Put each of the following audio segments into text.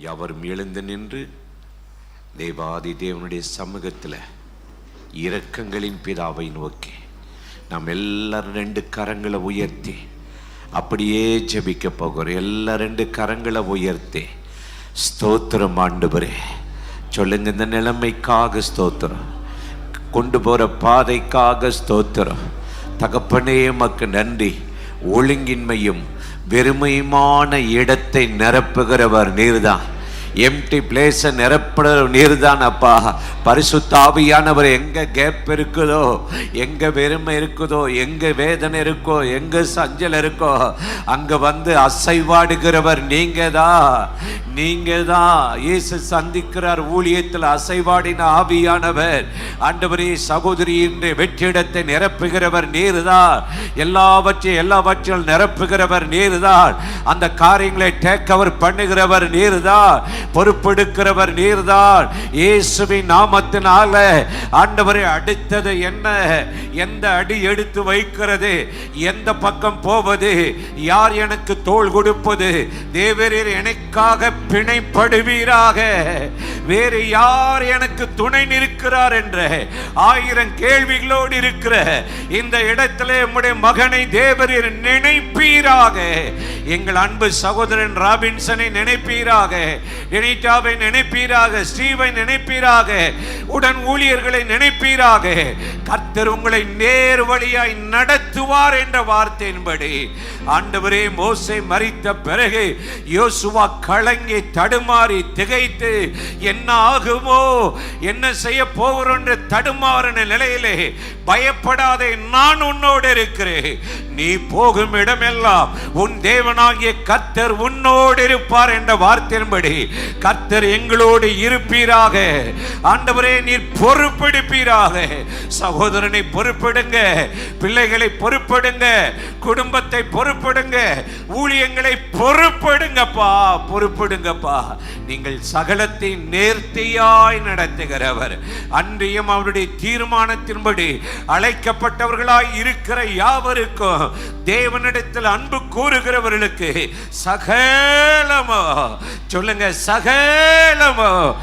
எவரும் எழுந்து நின்று தேவாதி தேவனுடைய சமூகத்தில் இரக்கங்களின் பிதாவை நோக்கி நாம் எல்லாரும் ரெண்டு கரங்களை உயர்த்தி அப்படியே ஜபிக்க போகிறோம். எல்லா ரெண்டு கரங்களை உயர்த்தி ஸ்தோத்திரம் ஆண்டவரே. சொல்லுங்க இந்த நிலைமைக்காக ஸ்தோத்திரம். கொண்டு போகிற பாதைக்காக ஸ்தோத்திரம். தகப்பனே மக்கு நன்றி. ஒழுங்கின்மையும் வெறுமையுமான இடத்தை நிரப்புகிறவர் நீர்தான். எம்டி பிளேஸை நிரப்புற நீர்தான் அப்பா. பரிசுத்தாவியானவர் எங்கே கேப் இருக்குதோ எங்கே வெறுமை இருக்குதோ எங்கே வேதனை இருக்கோ எங்கே சஞ்சல் இருக்கோ அங்கே வந்து அசைவாடுகிறவர் நீங்கள் தான் நீங்கள் தான் இயேசு சந்திக்கிறார் ஊழியத்தில் அசைவாடின ஆவியானவர். ஆண்டவரே சகோதரி என்று வெற்றிடத்தை நிரப்புகிறவர் நீர்தான் எல்லாவற்றையும் எல்லாவற்றையும் நிரப்புகிறவர் நீர்தான் அந்த காரியங்களை டேக் கவர் பண்ணுகிறவர் நீர்தான் பொறுப்பெடுக்கிறவர் நீர்தான். இயேசுவின் நாமத்தினால ஆண்டவரை அடுத்தது என்ன? எந்த அடி எடுத்து வைக்கிறது? எந்த பக்கம் போவது? யார் எனக்கு தோள் கொடுப்பது? தேவரீர் எனக்காக பிணைப்படுவீராக. வேறு யார் எனக்கு துணை நிற்கிறார் என்ற ஆயிரம் கேள்விகளோடு இருக்கிற இந்த இடத்திலே உம்முடைய மகனை தேவரீர் நினைப்பீராக. எங்கள் அன்பு சகோதரன் ராபின்சனை நினைப்பீராக எனிட்டாவை நினைப்பீராக ஸ்டீவை நினைப்பீராக உடன் ஊழியர்களை நினைப்பீராக கர்த்தர் உங்களை நேர் வழியாய் நடத்துவார் என்ற வார்த்தையின்படி ஆண்டவரே மோசை மறித்த பிறகு யோசுவா கலங்கி தடுமாறி திகைத்து என்ன ஆகுமோ என்ன செய்ய போகிறோம்? என்று தடுமாறின நிலையிலே பயப்படாதே நான் உன்னோடு இருக்கிறேன். நீ போகும் இடமெல்லாம் உன் தேவனாகிய கர்த்தர் உன்னோடு இருப்பார் என்ற வார்த்தையின்படி கர்த்தர் எங்களோடு இருப்பீராக. ஆண்டவரே நீர் பொறுப்பெடுப்பீராக. சகோதரன் பொறுப்பெடுங்க. பிள்ளைகளை பொறுப்பெடுங்க. குடும்பத்தை பொறுப்பெடுங்க. ஊழியங்களை பொறுப்பெடுங்கப்பா பொறுப்பெடுங்கப்பா. நீங்கள் சகலத்தை நேர்த்தியாய் நடத்துகிறவர். அன்றியும் அவருடைய தீர்மானத்தின்படி அழைக்கப்பட்டவர்களாய் இருக்கிற யாவருக்கும் தேவனிடத்தில் அன்பு கூறுகிறவர்களுக்கு சகலமோ சொல்லுங்க சகலமோ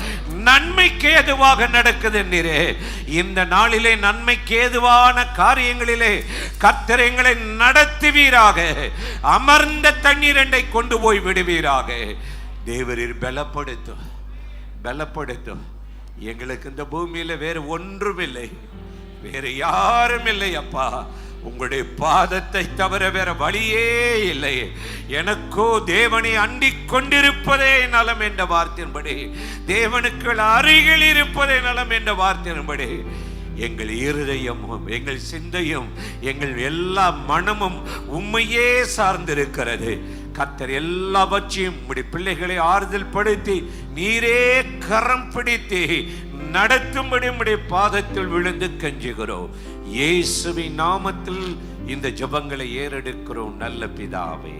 நன்மைக்கு ஏதுவாக நடக்குது என்றீரே இந்த நாளிலே நன்மைக்கு ஏதுவான காரியங்களிலே கர்த்தர் எங்களை நடத்துவீராக. அமர்ந்த தண்ணீரண்டை கொண்டு போய் விடுவீராக. தேவரீர் பலப்படுத்தும். பலப்படுத்தும். எங்களுக்கு இந்த பூமியில் வேறு ஒன்றும் இல்லை வேறு யாரும் இல்லை அப்பா. உங்களுடைய பாதத்தை தவிர வேற வழியே இல்லை. எனக்கோ தேவனை அண்டிக் கொண்டிருப்பதே நலம் என்ற வார்த்தையின்படி தேவனுக்கு அருகில் இருப்பதே நலம் என்ற வார்த்தையின்படி எங்கள் இருதயமும் எங்கள் சிந்தையும் எங்கள் எல்லா மனமும் உண்மையே சார்ந்திருக்கிறது. கத்தர் எல்லாவற்றையும் உடைய பிள்ளைகளை ஆறுதல் படுத்தி நீரே கரம் பிடித்து நடத்தும்படி உம்முடைய பாதத்தில் விழுந்து கஞ்சுகிறோம். இயேசுவின் நாமத்தில் இந்த ஜெபங்களை ஏறெடுக்கிறோம் நல்ல பிதாவே.